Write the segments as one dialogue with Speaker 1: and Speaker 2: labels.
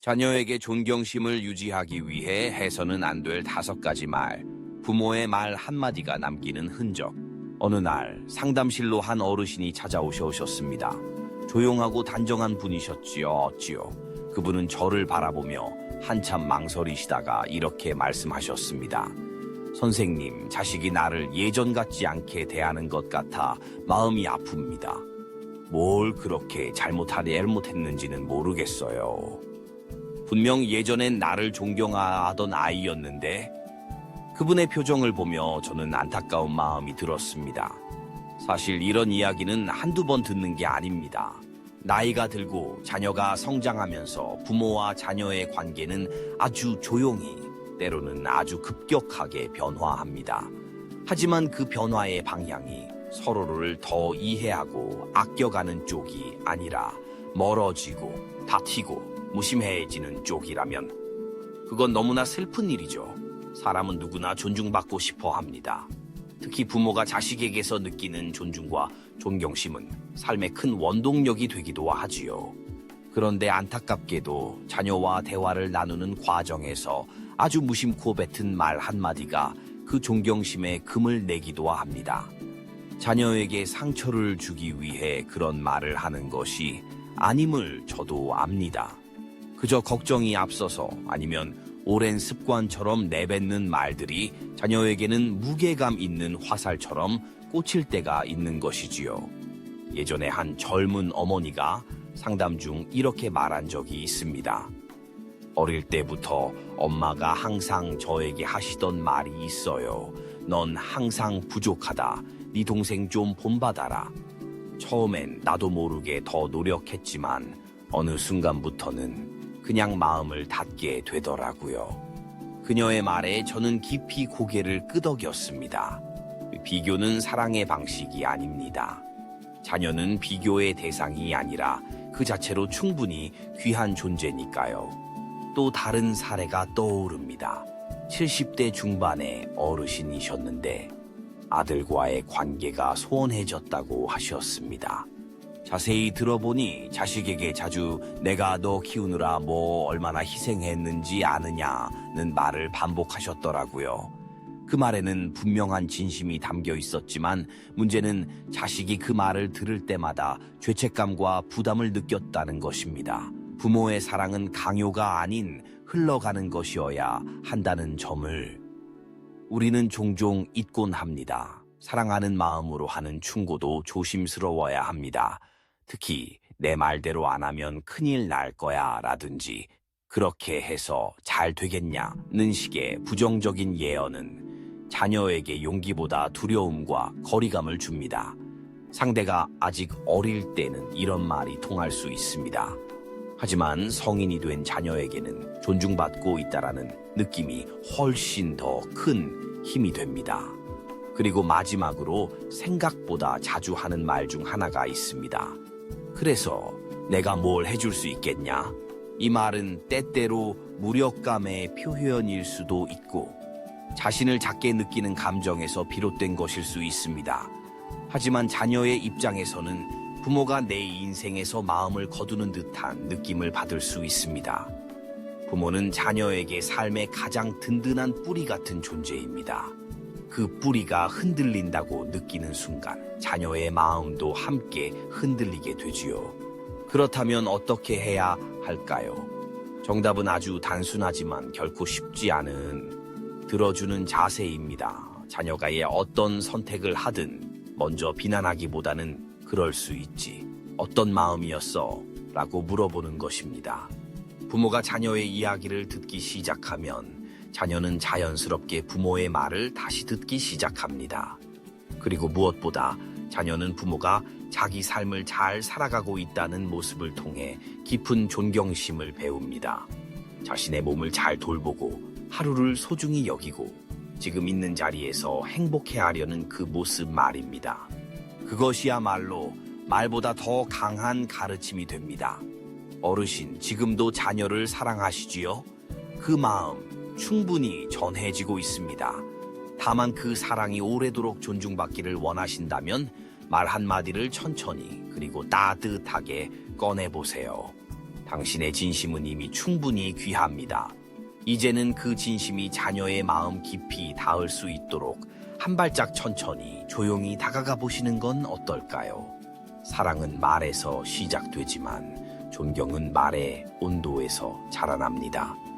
Speaker 1: 자녀에게 존경심을 유지하기 위해 해서는 안 될 다섯 가지 말. 부모의 말 한마디가 남기는 흔적. 어느 날 상담실로 한 어르신이 찾아오셨습니다. 조용하고 단정한 분이셨지요, 어찌요. 그분은 저를 바라보며 한참 망설이시다가 이렇게 말씀하셨습니다. 선생님, 자식이 나를 예전 같지 않게 대하는 것 같아 마음이 아픕니다. 뭘 그렇게 잘못하리 잘못했는지는 모르겠어요. 분명 예전엔 나를 존경하던 아이였는데 그분의 표정을 보며 저는 안타까운 마음이 들었습니다. 사실 이런 이야기는 한두 번 듣는 게 아닙니다. 나이가 들고 자녀가 성장하면서 부모와 자녀의 관계는 아주 조용히 때로는 아주 급격하게 변화합니다. 하지만 그 변화의 방향이 서로를 더 이해하고 아껴가는 쪽이 아니라 멀어지고 다튀고 무심해지는 쪽이라면 그건 너무나 슬픈 일이죠. 사람은 누구나 존중받고 싶어 합니다. 특히 부모가 자식에게서 느끼는 존중과 존경심은 삶의 큰 원동력이 되기도 하지요. 그런데 안타깝게도 자녀와 대화를 나누는 과정에서 아주 무심코 뱉은 말 한마디가 그 존경심에 금을 내기도 합니다. 자녀에게 상처를 주기 위해 그런 말을 하는 것이 아님을 저도 압니다. 그저 걱정이 앞서서 아니면 오랜 습관처럼 내뱉는 말들이 자녀에게는 무게감 있는 화살처럼 꽂힐 때가 있는 것이지요. 예전에 한 젊은 어머니가 상담 중 이렇게 말한 적이 있습니다. 어릴 때부터 엄마가 항상 저에게 하시던 말이 있어요. 넌 항상 부족하다. 네 동생 좀 본받아라. 처음엔 나도 모르게 더 노력했지만 어느 순간부터는 그냥 마음을 닫게 되더라고요. 그녀의 말에 저는 깊이 고개를 끄덕였습니다. 비교는 사랑의 방식이 아닙니다. 자녀는 비교의 대상이 아니라 그 자체로 충분히 귀한 존재니까요. 또 다른 사례가 떠오릅니다. 70대 중반의 어르신이셨는데 아들과의 관계가 소원해졌다고 하셨습니다. 자세히 들어보니 자식에게 자주 내가 너 키우느라 뭐 얼마나 희생했는지 아느냐는 말을 반복하셨더라고요. 그 말에는 분명한 진심이 담겨 있었지만 문제는 자식이 그 말을 들을 때마다 죄책감과 부담을 느꼈다는 것입니다. 부모의 사랑은 강요가 아닌 흘러가는 것이어야 한다는 점을 우리는 종종 잊곤 합니다. 사랑하는 마음으로 하는 충고도 조심스러워야 합니다. 특히 내 말대로 안 하면 큰일 날 거야 라든지 그렇게 해서 잘 되겠냐는 식의 부정적인 예언은 자녀에게 용기보다 두려움과 거리감을 줍니다. 상대가 아직 어릴 때는 이런 말이 통할 수 있습니다. 하지만 성인이 된 자녀에게는 존중받고 있다라는 느낌이 훨씬 더 큰 힘이 됩니다. 그리고 마지막으로 생각보다 자주 하는 말 중 하나가 있습니다. 그래서 내가 뭘 해줄 수 있겠냐? 이 말은 때때로 무력감의 표현일 수도 있고 자신을 작게 느끼는 감정에서 비롯된 것일 수 있습니다. 하지만 자녀의 입장에서는 부모가 내 인생에서 마음을 거두는 듯한 느낌을 받을 수 있습니다. 부모는 자녀에게 삶의 가장 든든한 뿌리 같은 존재입니다. 그 뿌리가 흔들린다고 느끼는 순간 자녀의 마음도 함께 흔들리게 되지요. 그렇다면 어떻게 해야 할까요? 정답은 아주 단순하지만 결코 쉽지 않은 들어주는 자세입니다. 자녀가 어떤 선택을 하든 먼저 비난하기보다는 그럴 수 있지. 어떤 마음이었어? 라고 물어보는 것입니다. 부모가 자녀의 이야기를 듣기 시작하면 자녀는 자연스럽게 부모의 말을 다시 듣기 시작합니다. 그리고 무엇보다 자녀는 부모가 자기 삶을 잘 살아가고 있다는 모습을 통해 깊은 존경심을 배웁니다. 자신의 몸을 잘 돌보고 하루를 소중히 여기고 지금 있는 자리에서 행복해 하려는 그 모습 말입니다. 그것이야말로 말보다 더 강한 가르침이 됩니다. 어르신, 지금도 자녀를 사랑하시지요? 그 마음 충분히 전해지고 있습니다. 다만 그 사랑이 오래도록 존중받기를 원하신다면 말 한마디를 천천히 그리고 따뜻하게 꺼내보세요. 당신의 진심은 이미 충분히 귀합니다. 이제는 그 진심이 자녀의 마음 깊이 닿을 수 있도록 한 발짝 천천히 조용히 다가가 보시는 건 어떨까요? 사랑은 말에서 시작되지만 존경은 말의 온도에서 자라납니다.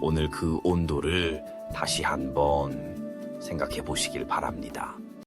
Speaker 1: 오늘 그 온도를 다시 한번 생각해 보시길 바랍니다.